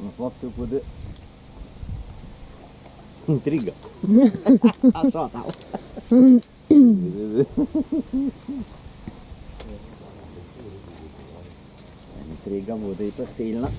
una forte potere intriga ah, intriga sota intriga potere passilna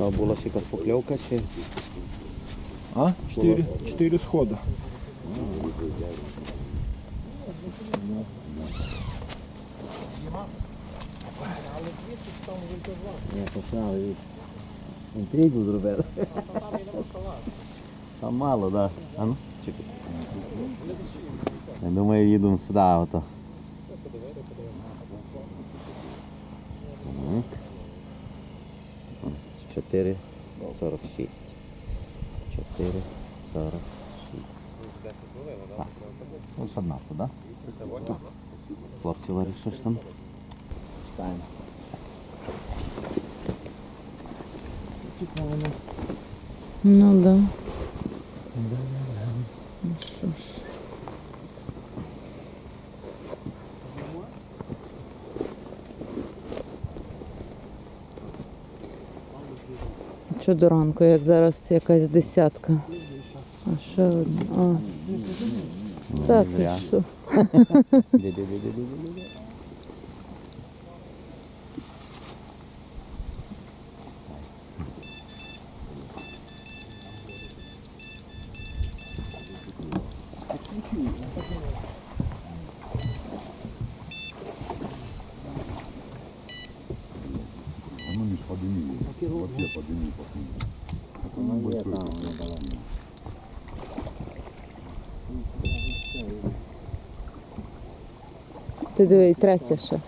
і то сильна. Це була ще якась покльовка чи? А? Чотири, чотири сходи. Я починав від інтригу зробити. Там мало, да. А ну, чекай. Я думаю, їдемо сюди, ото. 4, 46. 4, 46. Так. Ось одна туди. Хлопці вирішиш там. Читаємо. Ну да. Да, да, да. Ну що ж. Що до ранку, як зараз якась десятка. А ще одна. А. Та ти що? Ди-ди-ди-ди-ди-ди-ди. Оно не подними. Вообще подними, подними. Воно є там, воно давай. Ти диви, і третя ще.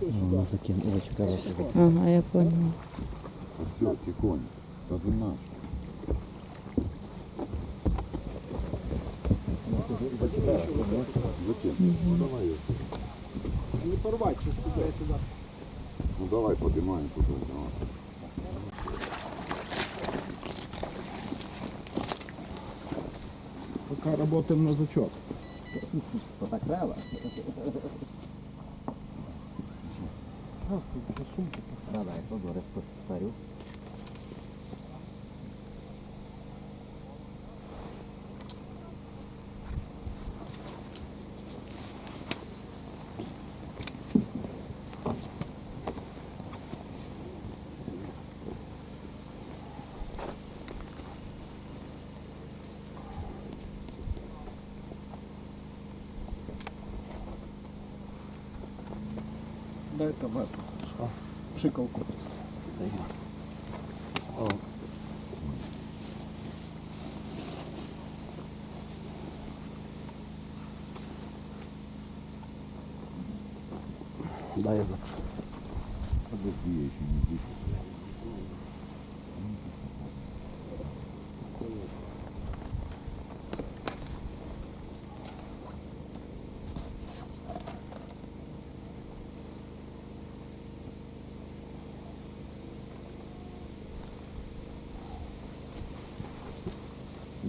Сразу. Закинуло, чекай, Ага, я поняла. Все, тихонь. Это наш. Зачем? Ну давай. её. Не порвать, що сюди сюди. Ну давай поднимаем тут. давай. Поки працюємо на зачет. То так треба. Да, да, я кладу, розповторю. Дай там эту. Що? Пшикалку. Да, я за. Подожди, я еще не здесь.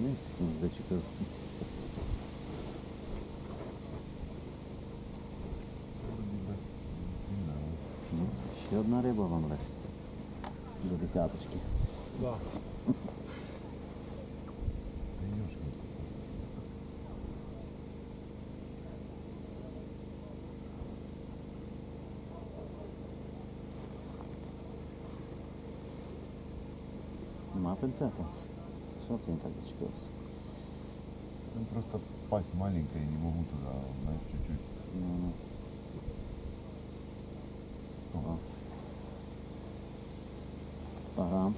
Минск зачекав. Ну, ще одна риба вам лишиться. До десяточки. Да. Нема пинцета. Це він так зачепився? Ну, просто пасть маленькая, не могу туда, знаешь, чуть-чуть. Ну, ну. 100 грам.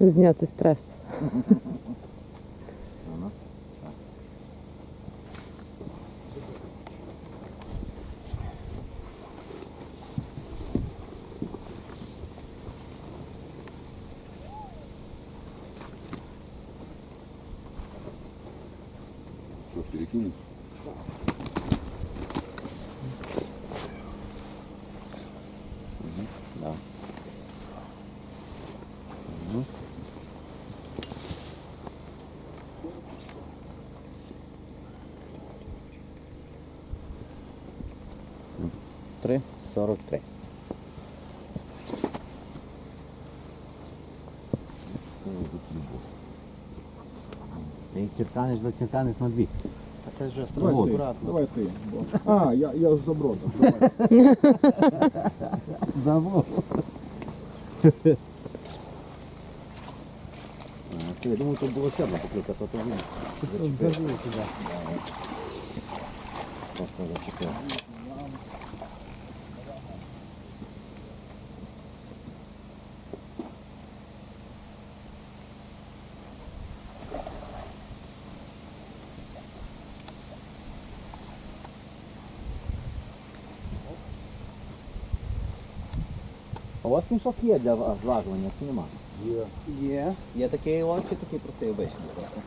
Зняти стрес. 느낌이. 나. Три, сорок три. Ти черканеш да черканеш на дві. А це вже Давай ти, давай ти. бо- А, я, я за бродом. Давай. Забув. А, Я думаю, тут було сьогодні покрити, то то він зачепив. Просто зачепив. вас мішок є для зважування, чи нема? Є. Є такий у вас чи такий простий обичний? просто?